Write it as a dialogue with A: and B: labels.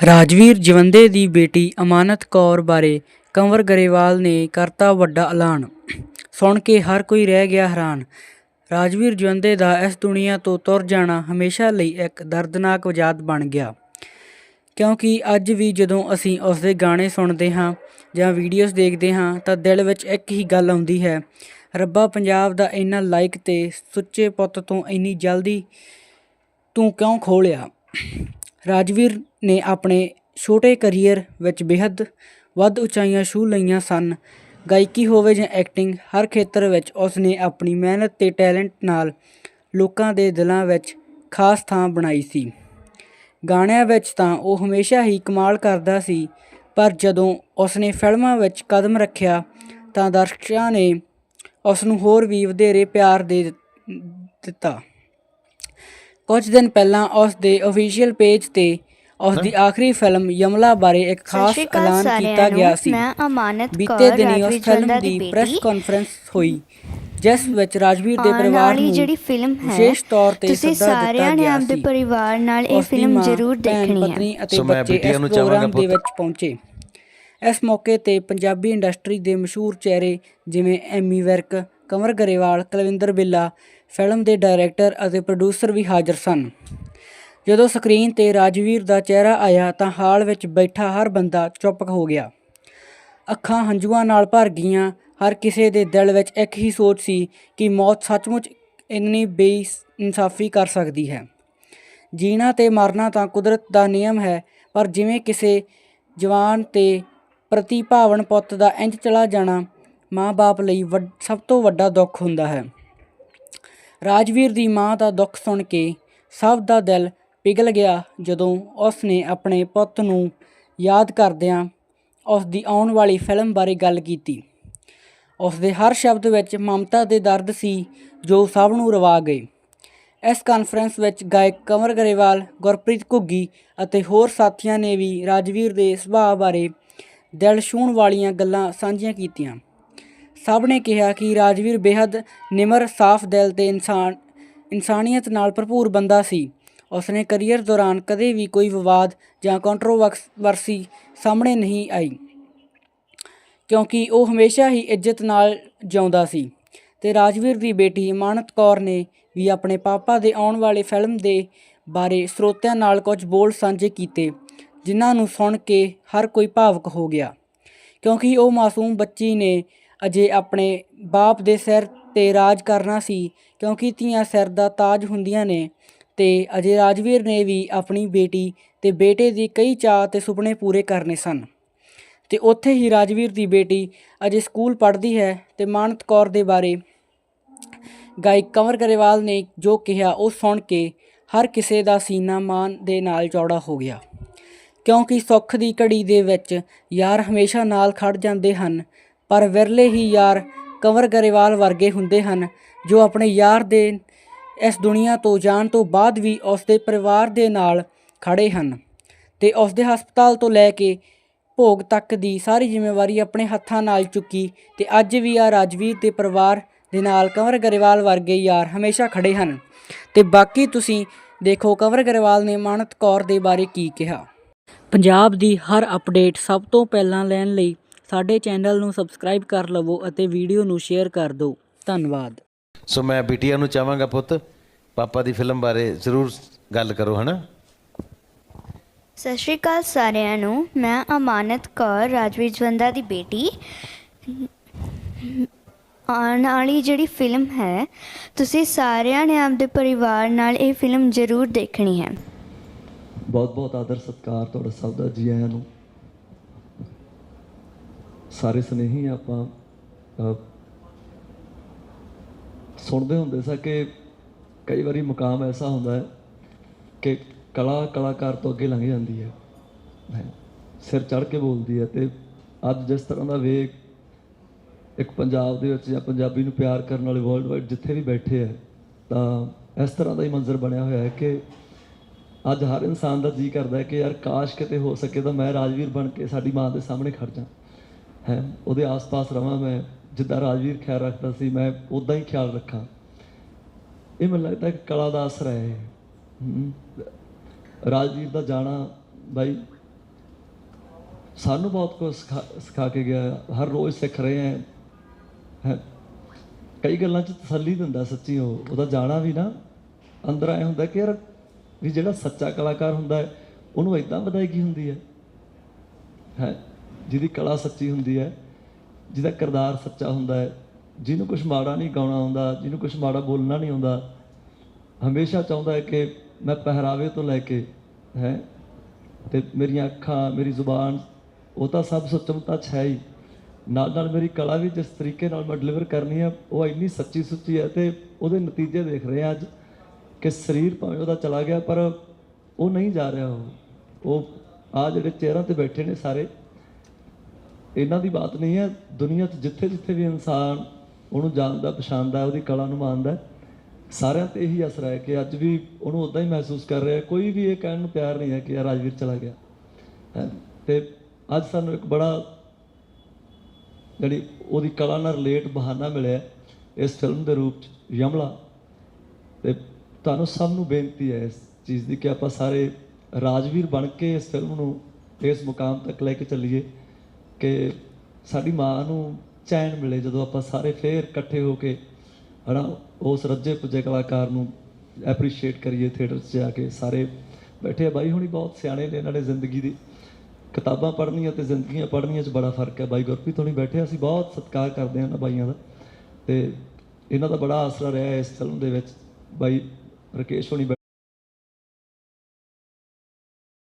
A: ਰਾਜਵੀਰ ਜਵੰਦੇ ਦੀ ਬੇਟੀ ਅਮਾਨਤ ਕੌਰ ਬਾਰੇ ਕੰਵਰ ਗਰੇਵਾਲ ਨੇ ਕਰਤਾ ਵੱਡਾ ਐਲਾਨ। ਸੁਣ ਕੇ ਹਰ ਕੋਈ ਰਹਿ ਗਿਆ ਹੈਰਾਨ। ਰਾਜਵੀਰ ਜਵੰਦੇ ਦਾ ਇਸ ਦੁਨੀਆ ਤੋਂ ਤੁਰ ਜਾਣਾ ਹਮੇਸ਼ਾ ਲਈ ਇੱਕ ਦਰਦਨਾਕ ਵਜਾਦ ਬਣ ਗਿਆ। ਕਿਉਂਕਿ ਅੱਜ ਵੀ ਜਦੋਂ ਅਸੀਂ ਉਸ ਦੇ ਗਾਣੇ ਸੁਣਦੇ ਹਾਂ ਜਾਂ ਵੀਡੀਓਜ਼ ਦੇਖਦੇ ਹਾਂ ਤਾਂ ਦਿਲ ਵਿੱਚ ਇੱਕ ਹੀ ਗੱਲ ਆਉਂਦੀ ਹੈ, ਰੱਬਾ ਪੰਜਾਬ ਦਾ ਇੰਨਾ ਲਾਇਕ ਤੇ ਸੁੱਚੇ ਪੁੱਤ ਤੋਂ ਇੰਨੀ ਜਲਦੀ ਤੂੰ ਕਿਉਂ ਖੋਲਿਆ ਰਾਜਵੀਰ ਨੇ ਆਪਣੇ ਛੋਟੇ ਕੈਰੀਅਰ ਵਿੱਚ ਬੇਹੱਦ ਵੱਧ ਉਚਾਈਆਂ ਛੂਹ ਲਈਆਂ ਸਨ। ਗਾਇਕੀ ਹੋਵੇ ਜਾਂ ਐਕਟਿੰਗ ਹਰ ਖੇਤਰ ਵਿੱਚ ਉਸ ਨੇ ਆਪਣੀ ਮਿਹਨਤ ਤੇ ਟੈਲੈਂਟ ਨਾਲ ਲੋਕਾਂ ਦੇ ਦਿਲਾਂ ਵਿੱਚ ਖਾਸ ਥਾਂ ਬਣਾਈ ਸੀ। ਗਾਣਿਆਂ ਵਿੱਚ ਤਾਂ ਉਹ ਹਮੇਸ਼ਾ ਹੀ ਕਮਾਲ ਕਰਦਾ ਸੀ, ਪਰ ਜਦੋਂ ਉਸ ਨੇ ਫਿਲਮਾਂ ਵਿੱਚ ਕਦਮ ਰੱਖਿਆ, ਤਾਂ ਦਰਸ਼ਕਾਂ ਨੇ ਉਸ ਨੂੰ ਹੋਰ ਵੀ ਵਧੇਰੇ ਪਿਆਰ ਦੇ ਦਿੱਤਾ। ਕੁਝ ਦਿਨ ਪਹਿਲਾਂ ਉਸ ਦੇ ਅਫੀਸ਼ੀਅਲ ਪੇਜ ਤੇ ਉਸ ਦੀ ਆਖਰੀ ਫਿਲਮ ਯਮਲਾ ਬਾਰੇ ਇੱਕ ਖਾਸ ਐਲਾਨ ਕੀਤਾ ਗਿਆ। ਸੀ
B: ਮੈਂ ਅਮਾਨਤ
A: ਬੀਤੇ ਦਿਨੀ ਉਸ ਫਿਲਮ ਦੀ ਪ੍ਰੈਸ। ਕਾਨਫਰੰਸ ਹੋਈ ਜਿਸ ਵਿੱਚ ਰਾਜਵੀਰ ਦੇ ਪਰਿਵਾਰ ਨੂੰ
B: ਜਿਹੜੀ ਫਿਲਮ ਹੈ
A: ਵਿਸ਼ੇਸ਼ ਤੌਰ ਤੇ
B: ਤੁਸੀਂ
A: ਸੱਦਾ ਦਿੱਤਾ
B: ਸਾਰਿਆਂ ਨੇ
A: ਸੀ
B: ਪਰਿਵਾਰ ਨਾਲ ਇਹ ਫਿਲਮ ਜ਼ਰੂਰ ਦੇਖਣੀ ਹੈ
A: ਪਤਨੀ ਅਤੇ
C: ਸੋ ਮੈਂ
A: ਬੱਚੇ
C: ਬਿਟੀਆ
A: ਇਸ
C: ਨੂੰ ਚਾਹਾਂਗਾ
A: ਪ੍ਰੋਗਰਾਮ ਦੇ
C: ਪੁੱਤ।
A: ਵਿੱਚ ਪਹੁੰਚੇ ਇਸ ਮੌਕੇ ਤੇ ਪੰਜਾਬੀ ਇੰਡਸਟਰੀ ਦੇ ਮਸ਼ਹੂਰ ਚਿਹਰੇ ਜਿਵੇਂ ਐਮੀ ਵਿਰਕ ਕੰਵਰ ਗਰੇਵਾਲ ਕੁਲਵਿੰਦਰ ਬਿੱਲਾ ਫਿਲਮ ਦੇ ਡਾਇਰੈਕਟਰ ਅਤੇ ਪ੍ਰੋਡਿਊਸਰ ਵੀ ਹਾਜ਼ਰ ਸਨ। ਜਦੋਂ ਸਕਰੀਨ ਤੇ ਰਾਜਵੀਰ ਦਾ ਚਿਹਰਾ ਆਇਆ ਤਾਂ ਹਾਲ ਵਿੱਚ ਬੈਠਾ ਹਰ ਬੰਦਾ ਚੁੱਪ ਹੋ ਗਿਆ। ਅੱਖਾਂ ਹੰਝੂਆਂ ਨਾਲ ਭਰ ਗਈਆਂ। ਹਰ ਕਿਸੇ ਦੇ ਦਿਲ ਵਿੱਚ ਇੱਕ ਹੀ ਸੋਚ ਸੀ ਕਿ ਮੌਤ ਸੱਚਮੁੱਚ ਇੰਨੀ ਬੇਇਨਸਾਫੀ ਕਰ ਸਕਦੀ ਹੈ। ਜੀਣਾ ਤੇ ਮਰਨਾ ਤਾਂ ਕੁਦਰਤ ਦਾ ਨਿਯਮ ਹੈ, ਪਰ ਜਿਵੇਂ ਕਿਸੇ ਜਵਾਨ ਤੇ ਪ੍ਰਤੀਭਾਵਨ ਪੁੱਤ ਦਾ ਇੰਜ ਚਲਾ ਜਾਣਾ ਮਾਂ-ਬਾਪ ਲਈ ਵੱਡ- ਸਭ ਤੋਂ ਵੱਡਾ ਦੁੱਖ ਹੁੰਦਾ ਹੈ। ਰਾਜਵੀਰ ਦੀ ਮਾਂ ਦਾ ਦੁੱਖ ਸੁਣ ਕੇ ਸਭ ਦਾ ਦਿਲ ਪਿਘਲ ਗਿਆ ਜਦੋਂ ਉਸ ਨੇ ਆਪਣੇ ਪੁੱਤ ਨੂੰ ਯਾਦ ਕਰਦਿਆਂ ਉਸ ਦੀ ਆਉਣ ਵਾਲੀ ਫਿਲਮ ਬਾਰੇ ਗੱਲ ਕੀਤੀ। ਉਸ ਦੇ ਹਰ ਸ਼ਬਦ ਵਿੱਚ ਮਮਤਾ ਦੇ ਦਰਦ ਸੀ ਜੋ ਸਭ ਨੂੰ ਰਵਾ ਗਏ। ਇਸ ਕਾਨਫਰੰਸ ਵਿੱਚ ਗਾਇਕ ਕਮਰ ਗਰੇਵਾਲ, ਗੁਰਪ੍ਰੀਤ ਘੁੱਗੀ ਅਤੇ ਹੋਰ ਸਾਥੀਆਂ ਨੇ ਵੀ ਰਾਜਵੀਰ ਦੇ ਸੁਭਾਅ ਬਾਰੇ ਦਿਲ ਛੂਹਣ ਵਾਲੀਆਂ ਗੱਲਾਂ ਸਾਂਝੀਆਂ ਕੀਤੀਆਂ। ਸਭ ਨੇ ਕਿਹਾ ਕਿ ਰਾਜਵੀਰ ਬੇहद ਨਿਮਰ, ਸਾਫ਼ ਦਿਲ ਤੇ ਇਨਸਾਨ, ਇਨਸਾਨੀਅਤ ਨਾਲ ਭਰਪੂਰ ਬੰਦਾ ਸੀ। ਉਸਨੇ ਕੈਰੀਅਰ ਦੌਰਾਨ ਕਦੇ ਵੀ ਕੋਈ ਵਿਵਾਦ ਜਾਂ ਕੰਟਰੋਵਰਸੀ ਸਾਹਮਣੇ ਨਹੀਂ ਆਈ, ਕਿਉਂਕਿ ਉਹ ਹਮੇਸ਼ਾ ਹੀ ਇੱਜ਼ਤ ਨਾਲ ਜਿਉਂਦਾ ਸੀ। ਤੇ ਰਾਜਵੀਰ ਦੀ ਬੇਟੀ ਇਮਾਨਤ ਕੌਰ ਨੇ ਵੀ ਆਪਣੇ ਪਾਪਾ ਦੇ ਆਉਣ ਵਾਲੇ ਫਿਲਮ ਦੇ ਬਾਰੇ ਸਰੋਤਿਆਂ ਨਾਲ ਕੁਝ ਬੋਲ ਸਾਂਝੇ ਕੀਤੇ, ਜਿਨ੍ਹਾਂ ਨੂੰ ਸੁਣ ਕੇ ਹਰ ਕੋਈ ਭਾਵਕ ਹੋ ਗਿਆ, ਕਿਉਂਕਿ ਉਹ ਮਾਸੂਮ ਬੱਚੀ ਨੇ ਅਜੇ ਆਪਣੇ ਬਾਪ ਦੇ ਸਿਰ ਤੇ ਰਾਜ ਕਰਨਾ ਸੀ, ਕਿਉਂਕਿ ਧੀਆਂ ਸਿਰ ਦਾ ਤਾਜ ਹੁੰਦੀਆਂ ਨੇ। ਤੇ ਅਜੇ ਰਾਜਵੀਰ ਨੇ ਵੀ ਆਪਣੀ ਬੇਟੀ ਤੇ ਬੇਟੇ ਦੀ ਕਈ ਚਾਅ ਤੇ ਸੁਪਨੇ ਪੂਰੇ ਕਰਨੇ ਸਨ। ਤੇ ਉੱਥੇ ਹੀ ਰਾਜਵੀਰ ਦੀ ਬੇਟੀ ਅਜੇ ਸਕੂਲ ਪੜ੍ਹਦੀ ਹੈ ਤੇ ਮਾਨਤ ਕੌਰ ਦੇ ਬਾਰੇ ਗਾਇਕ ਕੰਵਰ ਗਰੇਵਾਲ ਨੇ ਜੋ ਕਿਹਾ, ਉਹ ਸੁਣ ਕੇ ਹਰ ਕਿਸੇ ਦਾ ਸੀਨਾ ਮਾਨ ਦੇ ਨਾਲ ਚੌੜਾ ਹੋ ਗਿਆ। ਕਿਉਂਕਿ ਸੁੱਖ ਦੀ ਘੜੀ ਦੇ ਵਿੱਚ ਯਾਰ ਹਮੇਸ਼ਾ ਨਾਲ ਖੜ ਜਾਂਦੇ ਹਨ ਪਰ ਵਿਰਲੇ ਹੀ ਯਾਰ ਕੰਵਰ ਗਰੇਵਾਲ ਵਰਗੇ ਹੁੰਦੇ ਹਨ, ਜੋ ਆਪਣੇ ਯਾਰ ਦੇ ਇਸ ਦੁਨੀਆ ਤੋਂ ਜਾਣ ਤੋਂ ਬਾਅਦ ਵੀ ਉਸ ਦੇ ਪਰਿਵਾਰ ਦੇ ਨਾਲ ਖੜੇ ਹਨ ਤੇ ਉਸ ਦੇ ਹਸਪਤਾਲ ਤੋਂ ਲੈ ਕੇ ਭੋਗ ਤੱਕ ਦੀ ਸਾਰੀ ਜ਼ਿੰਮੇਵਾਰੀ ਆਪਣੇ ਹੱਥਾਂ ਨਾਲ ਚੁੱਕੀ ਤੇ ਅੱਜ ਵੀ ਆ ਰਾਜਵੀਰ ਦੇ ਪਰਿਵਾਰ ਦੇ ਨਾਲ ਕੰਵਰ ਗਰੇਵਾਲ ਵਰਗੇ ਯਾਰ ਹਮੇਸ਼ਾ ਖੜੇ ਹਨ। ਤੇ ਬਾਕੀ ਤੁਸੀਂ ਦੇਖੋ ਕੰਵਰ ਗਰੇਵਾਲ ਨੇ ਮਾਨਤ ਕੌਰ ਦੇ ਬਾਰੇ ਕੀ ਕਿਹਾ। ਪੰਜਾਬ ਦੀ ਹਰ ਅਪਡੇਟ ਸਭ ਤੋਂ ਪਹਿਲਾਂ ਲੈਣ ਲਈ ਸਾਡੇ ਚੈਨਲ ਨੂੰ ਸਬਸਕ੍ਰਾਈਬ ਕਰ ਲਵੋ ਅਤੇ ਵੀਡੀਓ ਨੂੰ ਸ਼ੇਅਰ ਕਰ ਦਿਓ। ਧੰਨਵਾਦ।
C: ਸੋ ਮੈਂ ਬਿਟੀਆ ਨੂੰ ਚਾਹਾਂਗਾ ਪੁੱਤ ਪਾਪਾ ਦੀ ਫਿਲਮ ਬਾਰੇ ਜ਼ਰੂਰ ਗੱਲ ਕਰੋ ਹਨਾ?
B: ਸਤਿ ਸ਼੍ਰੀ ਅਕਾਲ ਸਾਰਿਆਂ ਨੂੰ ਮੈਂ ਅਮਾਨਤ ਕੌਰ ਰਾਜਵੀਰ ਜਵੰਦਾ ਦੀ ਬੇਟੀ। ਆਉਣ ਵਾਲੀ ਜਿਹੜੀ ਫਿਲਮ ਹੈ ਤੁਸੀਂ ਸਾਰਿਆਂ ਨੇ ਆਪਦੇ ਪਰਿਵਾਰ ਨਾਲ ਇਹ ਫਿਲਮ ਜ਼ਰੂਰ ਦੇਖਣੀ ਹੈ।
D: ਬਹੁਤ ਬਹੁਤ ਆਦਰ ਸਤਿਕਾਰ ਤੁਹਾਡਾ ਸਭ ਦਾ ਜੀ ਆਇਆਂ ਨੂੰ। ਸਾਰੇ ਸਨੇਹੀ ਆਪਾਂ ਸੁਣਦੇ ਹੁੰਦੇ ਸਾਂ ਕਿ ਕਈ ਵਾਰੀ ਮੁਕਾਮ ਐਸਾ ਹੁੰਦਾ ਹੈ ਕਿ ਕਲਾ ਕਲਾਕਾਰ ਤੋਂ ਅੱਗੇ ਲੰਘ ਜਾਂਦੀ ਹੈ ਹੈ। ਸਿਰ ਚੜ ਕੇ ਬੋਲਦੀ ਹੈ ਤੇ ਅੱਜ ਜਿਸ ਤਰ੍ਹਾਂ ਦਾ ਵੇਗ ਇੱਕ ਪੰਜਾਬ ਦੇ ਵਿੱਚ ਜਾਂ ਪੰਜਾਬੀ ਨੂੰ ਪਿਆਰ ਕਰਨ ਵਾਲੇ ਵਰਲਡ ਵਾਈਡ ਜਿੱਥੇ ਵੀ ਬੈਠੇ ਹੈ, ਤਾਂ ਇਸ ਤਰ੍ਹਾਂ ਦਾ ਹੀ ਮੰਜ਼ਰ ਬਣਿਆ ਹੋਇਆ ਹੈ ਕਿ ਅੱਜ ਹਰ ਇਨਸਾਨ ਦਾ ਜੀ ਕਰਦਾ ਹੈ ਕਿ ਯਾਰ ਕਾਸ਼ ਕਿਤੇ ਹੋ ਸਕੇ ਤਾਂ ਮੈਂ ਰਾਜਵੀਰ ਬਣ ਕੇ ਸਾਡੀ ਮਾਂ ਦੇ ਸਾਹਮਣੇ ਖੜ ਜਾ ਹੈ, ਉਹਦੇ ਆਸ-ਪਾਸ ਰਵਾਂ ਮੈਂ, ਜਿੱਦਾਂ ਰਾਜਵੀਰ ਖਿਆਲ ਰੱਖਦਾ ਸੀ, ਮੈਂ ਉਦਾਂ ਹੀ ਖਿਆਲ ਰੱਖਾਂ। ਇਹ ਮੈਨੂੰ ਲੱਗਦਾ ਕਲਾ ਦਾ ਅਸਰ ਹੈ ਰਾਜਵੀਰ ਦਾ ਜਾਣਾ ਬਾਈ, ਸਾਨੂੰ ਬਹੁਤ ਕੁਝ ਸਿਖਾ ਸਿਖਾ ਕੇ ਗਿਆ। ਹਰ ਰੋਜ਼ ਸਿੱਖ ਰਹੇ ਹਾਂ। ਕਈ ਗੱਲਾਂ 'ਚ ਤਸੱਲੀ ਦਿੰਦਾ ਸੱਚੀ ਉਹ, ਉਹਦਾ ਜਾਣਾ ਵੀ ਨਾ, ਅੰਦਰ ਆਏ ਹੁੰਦਾ ਕਿ ਯਾਰ ਵੀ ਜਿਹੜਾ ਸੱਚਾ ਕਲਾਕਾਰ ਹੁੰਦਾ ਹੈ, ਉਹਨੂੰ ਇਦਾਂ ਵਧਾਈਗੀ ਹੁੰਦੀ ਹੈ? ਹੈ। ਜਿਹਦੀ ਕਲਾ ਸੱਚੀ ਹੁੰਦੀ ਹੈ, ਜਿਹਦਾ ਕਿਰਦਾਰ ਸੱਚਾ ਹੁੰਦਾ ਹੈ, ਜਿਹਨੂੰ ਕੁਝ ਮਾੜਾ ਨਹੀਂ ਗਾਉਣਾ ਆਉਂਦਾ, ਜਿਹਨੂੰ ਕੁਝ ਮਾੜਾ ਬੋਲਣਾ ਨਹੀਂ ਆਉਂਦਾ, ਹਮੇਸ਼ਾ ਚਾਹੁੰਦਾ ਹੈ ਕਿ ਮੈਂ ਪਹਿਰਾਵੇ ਤੋਂ ਲੈ ਕੇ, ਹੈ, ਤੇ ਮੇਰੀਆਂ ਅੱਖਾਂ, ਮੇਰੀ ਜ਼ੁਬਾਨ, ਉਹ ਤਾਂ ਸਭ ਸੁੱਚਮ ਤੱਚ ਹੈ ਹੀ। ਨਾਲ ਨਾਲ ਮੇਰੀ ਕਲਾ ਵੀ ਜਿਸ ਤਰੀਕੇ ਨਾਲ ਮੈਂ ਡਿਲੀਵਰ ਕਰਨੀ ਹੈ, ਉਹ ਇੰਨੀ ਸੱਚੀ ਸੁੱਚੀ ਹੈ ਤੇ ਉਹਦੇ ਨਤੀਜੇ ਦੇਖ ਰਹੇ ਹਾਂ ਅੱਜ ਕਿ ਸਰੀਰ ਭਾਵੇਂ ਉਹਦਾ ਚਲਾ ਗਿਆ ਪਰ ਉਹ ਨਹੀਂ ਜਾ ਰਿਹਾ ਉਹ। ਉਹ ਆ ਜਿਹੜੇ ਚਿਹਰਿਆਂ ਤੇ ਬੈਠੇ ਨੇ ਸਾਰੇ ਇਹਨਾਂ ਦੀ ਬਾਤ ਨਹੀਂ ਹੈ। ਦੁਨੀਆ 'ਚ ਜਿੱਥੇ ਜਿੱਥੇ ਵੀ ਇਨਸਾਨ ਉਹਨੂੰ ਜਾਣਦਾ, ਪਛਾਣਦਾ ਉਹਦੀ ਕਲਾ ਨੂੰ ਮੰਨਦਾ ਸਾਰਿਆਂ ਤੇ ਇਹੀ ਅਸਰ ਹੈ ਕਿ ਅੱਜ ਵੀ ਉਹਨੂੰ ਉਦਾਂ ਹੀ ਮਹਿਸੂਸ ਕਰ ਰਿਹਾ ਕੋਈ ਵੀ ਇਹ ਕਹਿਣ ਨੂੰ ਪਿਆਰ ਨਹੀਂ ਹੈ ਕਿ ਯਾਰ ਰਾਜਵੀਰ ਚਲਾ ਗਿਆ। ਹੈਂ। ਤੇ ਅੱਜ ਸਾਨੂੰ ਇੱਕ ਬੜਾ ਜਿਹੜੀ ਉਹਦੀ ਕਲਾ ਨਾਲ ਰਿਲੇਟ ਬਹਾਨਾ ਮਿਲਿਆ ਇਸ ਫਿਲਮ ਦੇ ਰੂਪ ਚ, ਯਮਲਾ। ਤੇ ਤੁਹਾਨੂੰ ਸਭ ਨੂੰ ਬੇਨਤੀ ਹੈ ਇਸ ਚੀਜ਼ ਦੀ ਕਿ ਆਪਾਂ ਸਾਰੇ ਰਾਜਵੀਰ ਬਣ ਕੇ ਇਸ ਫਿਲਮ ਨੂੰ, ਇਸ ਮੁਕਾਮ ਤੱਕ ਲੈ ਕੇ ਚੱਲੀਏ। ਕਿ ਸਾਡੀ ਮਾਂ ਨੂੰ ਚੈਨ ਮਿਲੇ ਜਦੋਂ ਆਪਾਂ ਸਾਰੇ ਫੇਰ ਇਕੱਠੇ ਹੋ ਕੇ, ਹਨਾ, ਉਸ ਰੱਜੇ ਪੁੱਜੇ ਕਲਾਕਾਰ ਨੂੰ ਐਪਰੀਸ਼ੀਏਟ ਕਰੀਏ ਥੀਏਟਰ 'ਚ ਜਾ ਕੇ ਸਾਰੇ ਬੈਠੇ ਆ। ਬਾਈ ਹੁਣੀ ਬਹੁਤ ਸਿਆਣੇ ਨੇ ਇਹਨਾਂ ਨੇ ਜ਼ਿੰਦਗੀ ਦੀ। ਕਿਤਾਬਾਂ ਪੜ੍ਹਨੀਆਂ ਤੇ ਜ਼ਿੰਦਗੀਆਂ ਪੜ੍ਹਨੀਆਂ 'ਚ ਬੜਾ ਫ਼ਰਕ ਹੈ। ਬਾਈ ਗੁਰਪ੍ਰੀਤ ਹੋਣੀ ਬੈਠੇ ਅਸੀਂ ਬਹੁਤ ਸਤਿਕਾਰ ਕਰਦੇ ਹਾਂ ਇਹਨਾਂ ਬਾਈਆਂ ਦਾ। ਤੇ ਇਹਨਾਂ ਦਾ ਬੜਾ ਆਸਰਾ ਰਿਹਾ ਇਸ ਫਿਲਮ ਦੇ ਵਿੱਚ। ਬਾਈ ਰਕੇਸ਼ ਹੋਣੀ ਬੈ-